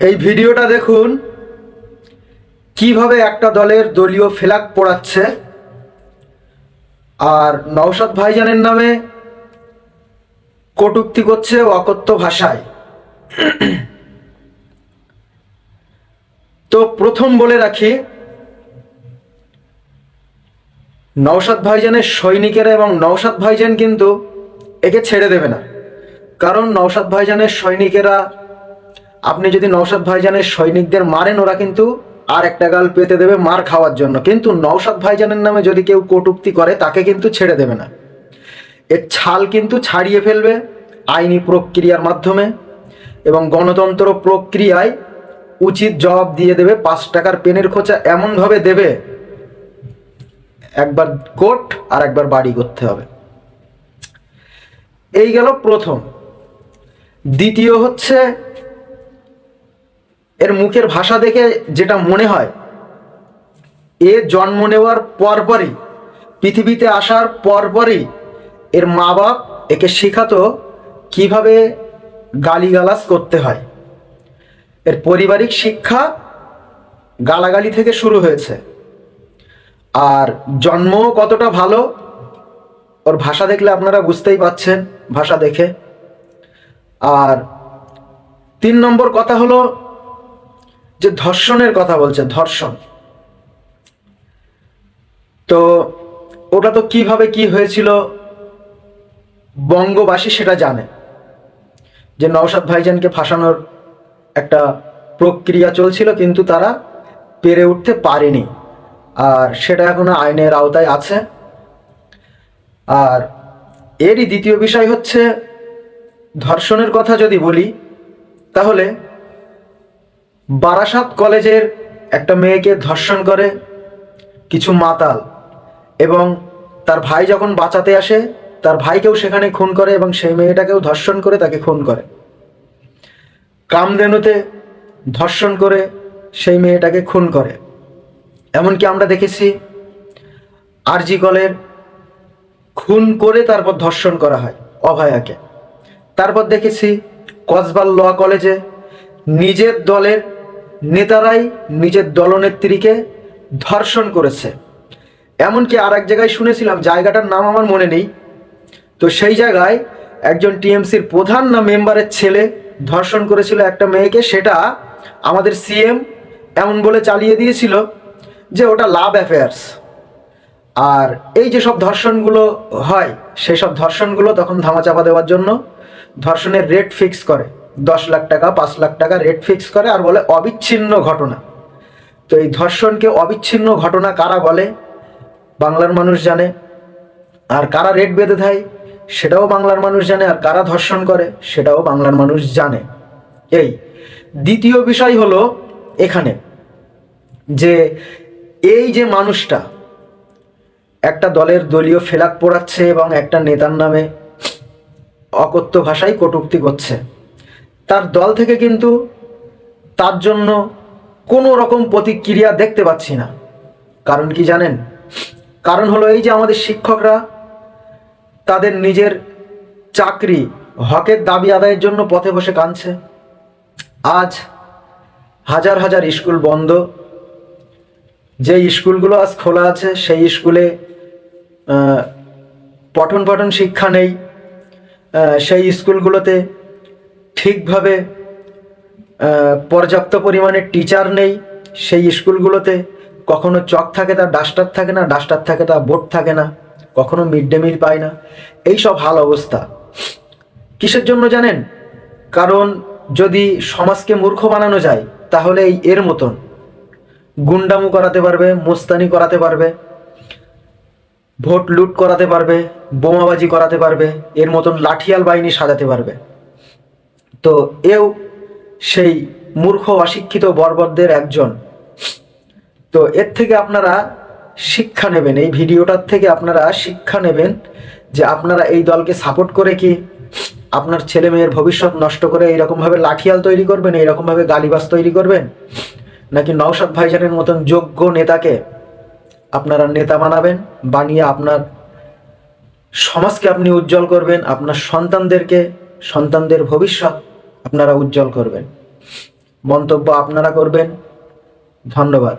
এই ভিডিওটা দেখুন। কীভাবে একটা দলের দলীয় ফেলাক পড়াচ্ছে। আর নওশাদ ভাইজানের নামে কটুক্তি করছে অকথ্য ভাষায়। তো প্রথম বলে রাখি, নওশাদ ভাইজানের সৈনিকেরা এবং নওশাদ ভাইজান কিন্তু একে ছেড়ে দেবে না। কারণ নওশাদ ভাইজানের সৈনিকেরা আপনি যদি নওশাদ ভাইজানের সৈনিকদের মারেন, ওরা কিন্তু আর একটা গাল পেতে দেবে মার খাওয়ার জন্য। কিন্তু নওশাদ ভাইজানের নামে যদি কেউ কটুক্তি করে, তাকে কিন্তু ছেড়ে দেবে না। এর ছাল কিন্তু ছাড়িয়ে ফেলবে আইনি প্রক্রিয়ার মাধ্যমে এবং গণতন্ত্র প্রক্রিয়ায় উচিত জবাব দিয়ে দেবে, পাঁচ টাকার পেনের খোঁচা এমনভাবে দেবে, একবার কোর্ট আর একবার বাড়ি করতে হবে। এই গেল প্রথম। দ্বিতীয় হচ্ছে এর মুখের ভাষা দেখে যেটা মনে হয়, এ জন্ম নেওয়ার পরপরই, পৃথিবীতে আসার পরপরই এর মা বাপ একে শেখাতো কীভাবে গালিগালাজ করতে হয়। এর পারিবারিক শিক্ষা গালাগালি থেকে শুরু হয়েছে। আর জন্ম কতটা ভালো, ওর ভাষা দেখলে আপনারা বুঝতেই পাচ্ছেন, ভাষা দেখে। আর তিন নম্বর কথা হলো যে ধর্ষণের কথা বলছে, ধর্ষণ। তো ওটা তো কীভাবে কি হয়েছিল, বঙ্গবাসী সেটা জানে। যে নওশাদ ভাইজানকে ফাঁসানোর একটা প্রক্রিয়া চলছিল, কিন্তু তারা পেরে উঠতে পারেনি। আর সেটা এখনও আইনের আওতায় আছে। আর এরই দ্বিতীয় বিষয় হচ্ছে, ধর্ষণের কথা যদি বলি, তাহলে বারাসাত কলেজের একটা মেয়েকে ধর্ষণ করে কিছু মাতাল এবং তার ভাই যখন বাঁচাতে আসে, তার ভাইকেও সেখানে খুন করে এবং সেই মেয়েটাকেও ধর্ষণ করে তাকে খুন করে। কামধেনুতে ধর্ষণ করে সেই মেয়েটাকে খুন করে। এমনকি আমরা দেখেছি আরজি কলের খুন করে তারপর ধর্ষণ করা হয় অভয়াকে। তারপর দেখেছি কসবাল ল কলেজে নিজের দলের নেতারাই নিজের দলনেত্রীকে ধর্ষণ করেছে। এমনকি আর এক জায়গায় শুনেছিলাম, জায়গাটার নাম আমার মনে নেই। তো সেই জায়গায় একজন টিএমসির প্রধান না মেম্বারের ছেলে ধর্ষণ করেছিল একটা মেয়েকে, সেটা আমাদের সিএম এমন বলে চালিয়ে দিয়েছিল যে ওটা লাভ অ্যাফেয়ার্স। আর এই যে সব ধর্ষণগুলো হয় সেই সব ধর্ষণগুলো তখন ধামাচাপা দেওয়ার জন্য ধর্ষণের রেট ফিক্স করে। দশ লাখ টাকা, পাঁচ লাখ টাকা রেট ফিক্স করে আর বলে অবিচ্ছিন্ন ঘটনা। তো এই ধর্ষণকে অবিচ্ছিন্ন ঘটনা কারা বলে? বাংলার মানুষ জানে। আর কারা রেট বেঁধে দেয়? সেটাও বাংলার মানুষ জানে। আর কারা ধর্ষণ করে? সেটাও বাংলার মানুষ জানে। এই দ্বিতীয় বিষয় হলো এখানে যে এই যে মানুষটা একটা দলের দলীয় ফেলাক পোড়াচ্ছে এবং একটা নেতার নামে অকথ্য ভাষায় কটূক্তি করছে। তার দল থেকে কিন্তু তার জন্য কোনো রকম প্রতিক্রিয়া দেখতে পাচ্ছি না। কারণ কি জানেন? কারণ হলো এই যে আমাদের শিক্ষকরা তাদের নিজের চাকরি, হকের দাবি আদায়ের জন্য পথে বসে কাঁদছে। আজ হাজার হাজার স্কুল বন্ধ। যে স্কুলগুলো আজ খোলা আছে, সেই স্কুলে পঠন পঠন শিক্ষা নেই। সেই স্কুলগুলোতে ঠিকভাবে পর্যাপ্ত পরিমাণে টিচার নেই সেই স্কুলগুলোতে। কখনো চক থাকে তার ডাস্টার থাকে না, ডাস্টার থাকে তার বোর্ড থাকে না, কখনো মিড ডে মিল পায় না। এই সব হাল অবস্থা। কিসের জন্য জানেন? কারণ যদি সমাজকে মূর্খ বানানো যায়, তাহলে এই এর মতন। গুন্ডামু করাতে পারবে, মোস্তানি করাতে পারবে, ভোট লুট করাতে পারবে, বোমাবাজি করাতে পারবে, এর মতন লাঠিয়াল বাহিনী সাজাতে পারবে। তো এও সেই মূর্খ অশিক্ষিত বর্বরদের একজন। তো এর থেকে আপনারা শিক্ষা নেবেন। এই ভিডিওটার থেকে আপনারা শিক্ষা নেবেন যে আপনারা এই দলকে সাপোর্ট করে কি আপনার ছেলে মেয়ের ভবিষ্যৎ নষ্ট করে এইরকমভাবে লাঠিয়াল তৈরি করবেন, এইরকমভাবে গালিবাস তৈরি করবেন? নাকি নওশাদ ভাইজানের মতন যোগ্য নেতাকে আপনারা নেতা বানাবেন, বানিয়ে আপনার সমাজকে আপনি উজ্জ্বল করবেন, আপনার সন্তানদেরকে, সন্তানদের ভবিষ্যৎ আপনারা উজ্জ্বল করবেন। মন্তব্য আপনারা করবেন। ধন্যবাদ।